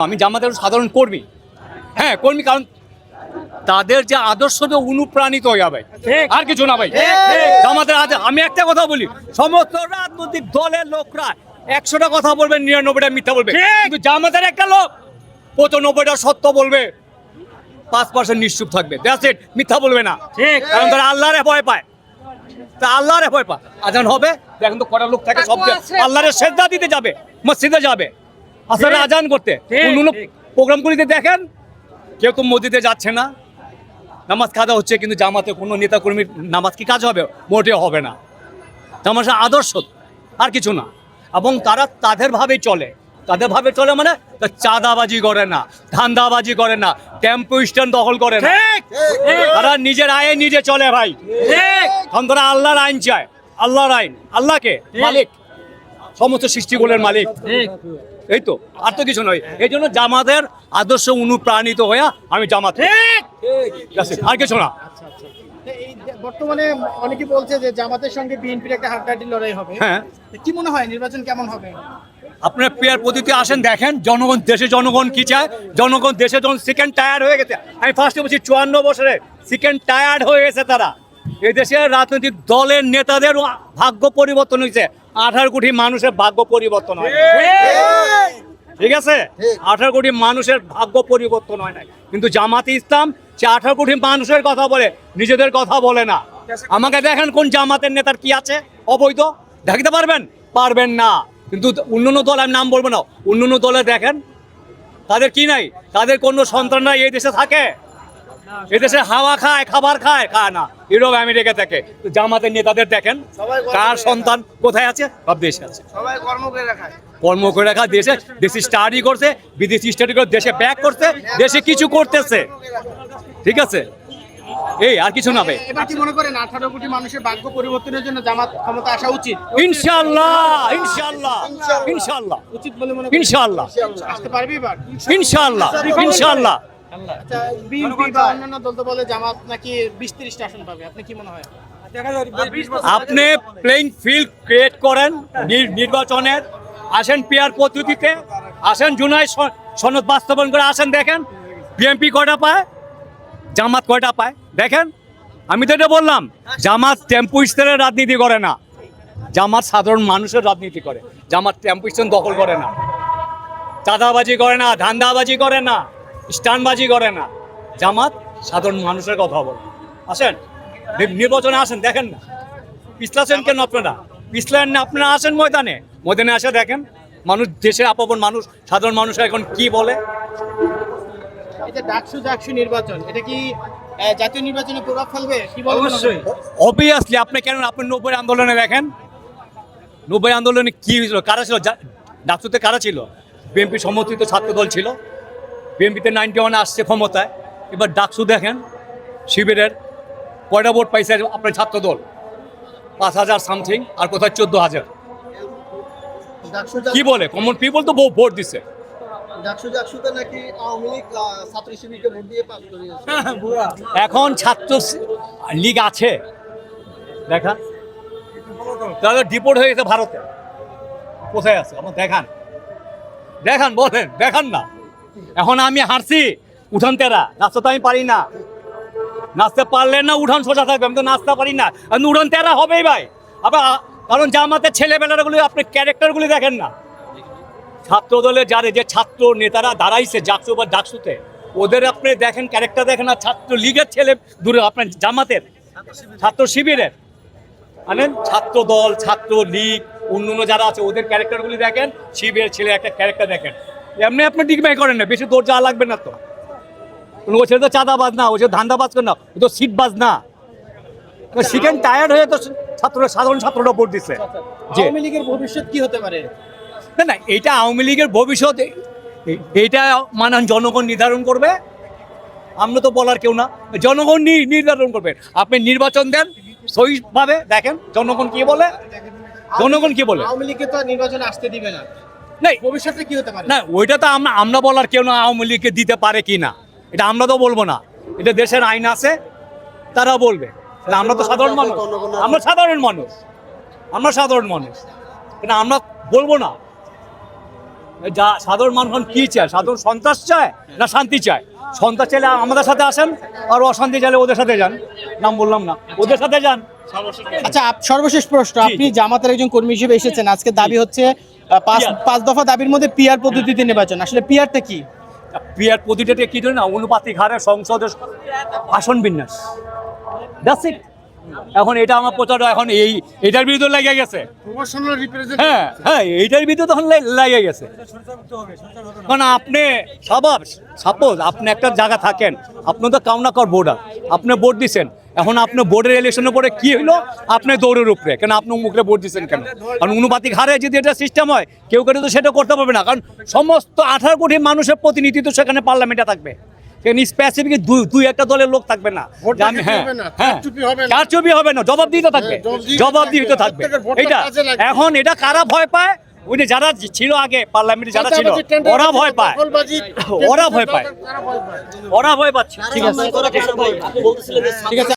আমি জামাতের সাধারণ কর্মী। হ্যাঁ কর্মী কারণ তাদের যে আদর্শ তো অনুপ্রাণিত হয়ে যাবে। আর কিছু না ভাই। জামাতের আদর্শ- আমি একটা কথা বলি সমস্ত রাজনৈতিক দলের লোকরা একশোটা কথা বলবে নিরানব্বইটা মিথ্যা বলবে। কিন্তু জামাতের একটা লোক পঁচানব্বইটা সত্য বলবে পাঁচ পার্সেন্ট নিশ্চুপ থাকবে। দ্যাটস ইট মিথ্যা বলবে না। কারণ তারা আল্লাহরে ভয় পায়। তা আল্লাহরে ভয় পায়। আজান হবে দেখেন তো কটা লোক থাকে সব আল্লাহরে শ্রদ্ধা দিতে যাবে মসজিদে যাবে। আসলে আজান করতে। অন্য প্রোগ্রামগুলিতে দেখেন কেউ তো মসজিদে যাচ্ছে না। নামাজ কাজা হচ্ছে কিন্তু জামাতে কোনো নেতা কর্মীর নামাজ কি কাজ হবে? মোটেও হবে না। জামাত আদর্শ আর কিছু না। এবং তারা তাদের ভাবেই চলে। তাদের ভাবে চলে মানে চাঁদাবাজি করে না ধান্দাবাজি করে না টেম্পো স্ট্যান্ড দখল করে না। তারা নিজের আয়ে নিজে চলে ভাই। তারা আল্লাহর আইন চায়। আল্লাহর আইন। আল্লাহকে? মালিক। সমস্ত সৃষ্টিগুলোর মালিক। এই তো আর তো কিছু নয়। এই জন্য জামাতের আদর্শ অনুপ্রাণিত হয়ে আমি জামাত। আর কিছু না। বর্তমানে অনেকে বলছে যে জামাতের সঙ্গে বিএনপির একটা হাড্ডাহাড্ডি লড়াই হবে। হ্যাঁ। কি মনে হয় নির্বাচন কেমন হবে? আপনার পেয়ার পদ্ধতি আসেন দেখেন জনগণ দেশে জনগণ কি চায়? জনগণ দেশে যখন সেকেন্ড টায়ার্ড হয়ে গেছে আমি ফার্স্টে বলছি চুয়ান্ন বছরে সেকেন্ড টায়ার্ড হয়ে গেছে তারা। এই দেশের রাজনৈতিক দলের নেতাদের ভাগ্য পরিবর্তন হয়েছে। আঠারো কোটি মানুষের ভাগ্য পরিবর্তন হয় ঠিক আছে? আঠারো কোটি মানুষের ভাগ্য পরিবর্তন হয় না কিন্তু জামাতে ইসলাম সে আঠারো কোটি মানুষের কথা বলে নিজেদের কথা বলে না। আমাকে দেখেন কোন জামাতের নেতার কি আছে? অবৈধ? দেখাতে পারবেন? পারবেন না। কিন্তু অন্যান্য দল আমি নাম বলব না। অন্যান্য দলে দেখেন তাদের কি নাই? তাদের কোনো সন্তানরা এই দেশে থাকে। এদেশে হাওয়া খায় খাবার খায় খায় না। ইউরোপ আমেরিকা থেকে। জামাতের নেতাদের দেখেন কার সন্তান কোথায় আছে? সব দেশে আছে। সবাই কর্ম করে রাখায়। কর্ম করে রাখা দেশে দেশে স্টাডি করছে বিদেশি স্টাডি করে দেশে ব্যাক করছে দেশে কিছু করতেছে। ঠিক আছে? এই আর কিছু না ভাই। এবার কি মনে করেন আঠারো কোটি মানুষের ভাগ্য পরিবর্তনের জন্য জামাত ক্ষমতা আসা উচিত? ইনশাল্লাহ ইনশাল্লাহ ইনশাল্লাহ উচিত বলে মনে আসতে পারবে এবার? আচ্ছা বিএনপি বা অন্যান্য দল তো বলে জামাত নাকি বিশ তিরিশটা আসন পাবে। আপনি কি মনে হয়? আপনি প্লেইং ফিল্ড ক্রিয়েট করেন নির- নির্বাচনের। আসেন পেয়ার পদ্ধতিতে। আসেন জুনাই সনদ বাস্তবায়ন করে আসেন দেখেন। বিএনপি কয়টা পায়? জামাত কয়টা পায়? দেখেন। আমি তো এটা বললাম জামাত টেম্পু স্ট্যান্ডের রাজনীতি করে না। জামাত সাধারণ মানুষের রাজনীতি করে। জামাত টেম্পু স্ট্যান্ড দখল করে না। চাঁদাবাজি করে না ধান্দাবাজি করে না। স্টানবাজি করে না। জামাত সাধারণ মানুষের কথা বলে। আসেন নির্বাচনে আসেন দেখেন না। পিছলাছেন কেন আপনারা? পিছলেন না আপনারা আসেন ময়দানে। ময়দানে আসে দেখেন মানুষ দেশের আপন মানুষ সাধারণ মানুষ এখন কি বলে? যে ডাকসু ডাকসু নির্বাচন এটা কি জাতীয় নির্বাচনে প্রভাব ফেলবে? কি অবশ্যই। অবভিয়াসলি আপনি কেন আপনি নব্বই আন্দোলনে দেখেন? নব্বই আন্দোলনে কি হয়েছিল? কারা ছিল? ডাকসুতে কারা ছিল? বিএনপি সমর্থিত ছাত্রদল ছিল। বিএনপিতে নাইনটি ওয়ানে আসছে ক্ষমতায়। এবার ডাকসু দেখেন শিবিরের কয়টা ভোট পাইছে আপনার ছাত্রদল? পাঁচ হাজার সামথিং আর কোথায় চোদ্দ হাজার? কি বলে? কমন পিপল তো ভোট দিছে। দিয়ে পাস করিয়েছে। এখন ছাত্র লীগ আছে। দেখা। তাহলে ডিপোর্ট হয়ে গেছে ভারতে। কোথায় আছে? আমার দেখান। দেখান বলেন দেখান না। এখন আমি হারছি উঠান তেরা, নাচতে তো আমি পারি না। নাচতে পারলে না উঠান সোজা থাকবে, আমি তো নাচতে পারি না। উঠান তেরা হবেই ভাই। আবার কারণ জামাতের ছেলেবেলাগুলি আপনি ক্যারেক্টারগুলি দেখেন না। ছাত্র দলে যারা যে ছাত্র নেতারা দাঁড়াইছে ডাকসু বা ডাকসুতে, ওদের আপনি দেখেন, ক্যারেক্টার দেখেন আর ছাত্র লীগের ছেলে দূরে, আপনার জামাতের, ছাত্র শিবিরের। মানে ছাত্র দল ছাত্র লীগ অন্যান্য যারা আছে, ওদের ক্যারেক্টারগুলি দেখেন, শিবিরের ছেলে একটা ক্যারেক্টার দেখেন। এমনি আপনি ডিগমাই করেন না বেশি দৌড় যাওয়া লাগবে না তো। ও ছেলে তো চাঁদাবাজ না ও ছেলে ধান্দাবাজ করে না ও তো সিটবাজ না। সেকেন্ড টায়ার্ড হয়ে তো ছাত্র সাধারণ ছাত্ররা ভোট দিচ্ছে যে আওয়ামী লীগের ভবিষ্যৎ কি হতে পারে? না না এটা আওয়ামী লীগের ভবিষ্যৎ এ- এ- এইটা মানে জনগণ নির্ধারণ করবে। আমরা তো বলার কেউ না জনগণ নির্ধারণ করবে। আপনি নির্বাচন দেন সহিভাবে দেখেন জনগণ কি বলে জনগণ কি বলে। আওয়ামী লীগকে তো নির্বাচনে আসতে দিবে না। না ভবিষ্যতে কি হতে পারে? না ওইটা তো আমরা আমরা বলার কেউ না আওয়ামী লীগকে দিতে পারে কি না। এটা আমরা তো বলব না। এটা দেশের আইন আছে তারা বলবে। আমরা তো সাধারণ মানুষ। আমরা সাধারণ মানুষ। আমরা সাধারণ মানুষ। এটা আমরা বলব না। যা সাধারণ মানুষ কি চায়? সাধারণ সন্ত্রাস চায় না শান্তি চায়? সন্ত্রাস চাইলে আমাদের সাথে আসেন আর অশান্তি চাইলে ওদের সাথে যান। নাম বললাম না। ওদের সাথে যান। আচ্ছা আপ- সর্বশেষ প্রশ্ন। আপনি জামাতের একজন কর্মী হিসেবে এসেছেন। আজকে দাবি হচ্ছে পাঁচ পাঁচ দফা দাবির মধ্যে পিয়ার পদ্ধতিতে নির্বাচন। আসলে পিয়ারটা কি? পিয়ার প্রতিটাতে কি ধরে না অনুপাতিক হারে সংসদের আসন বিন্যাস। দ্যাটস ইট এখন এটা আমার প্রচার এখন এই এটার বিরুদ্ধে লেগে গেছে। হ্যাঁ হ্যাঁ এইটার বিরুদ্ধে তখন লেগে গেছে। কারণ আপনি সাবাব সাপোজ আপনি একটা জায়গা থাকেন আপনি তো কামনা কাউনাকর বোর্ডার আপনি ভোট দিচ্ছেন এখন আপনি বোর্ডের ইলেকশনের পরে কি হলো আপনি দৌড়ের উপরে। কেন আপনি মুখে ভোট দিচ্ছেন কেন? কারণ অনুপাতিক হারে যদি এটা সিস্টেম হয় কেউ কেউ তো সেটা করতে পারবে না। কারণ সমস্ত আঠারো কোটি মানুষের প্রতিনিধিত্ব সেখানে পার্লামেন্টে থাকবে। সেখানে স্পেসিফিক দুই দুই একটা দলের লোক থাকবে না। হ্যাঁ হ্যাঁ। কারচুপি হবে না। জবাব দিতে থাকবে। জবাব দিতে থাকবে। এটা এখন এটা কারা ভয় পায়? ওই যে যারা ছিল আগে পার্লামেন্টে যারা ছিল ওরা ভয় পায়। ওরা ভয় পায়। ওরা ভয় পাচ্ছে। ঠিক আছে। ঠিক আছে।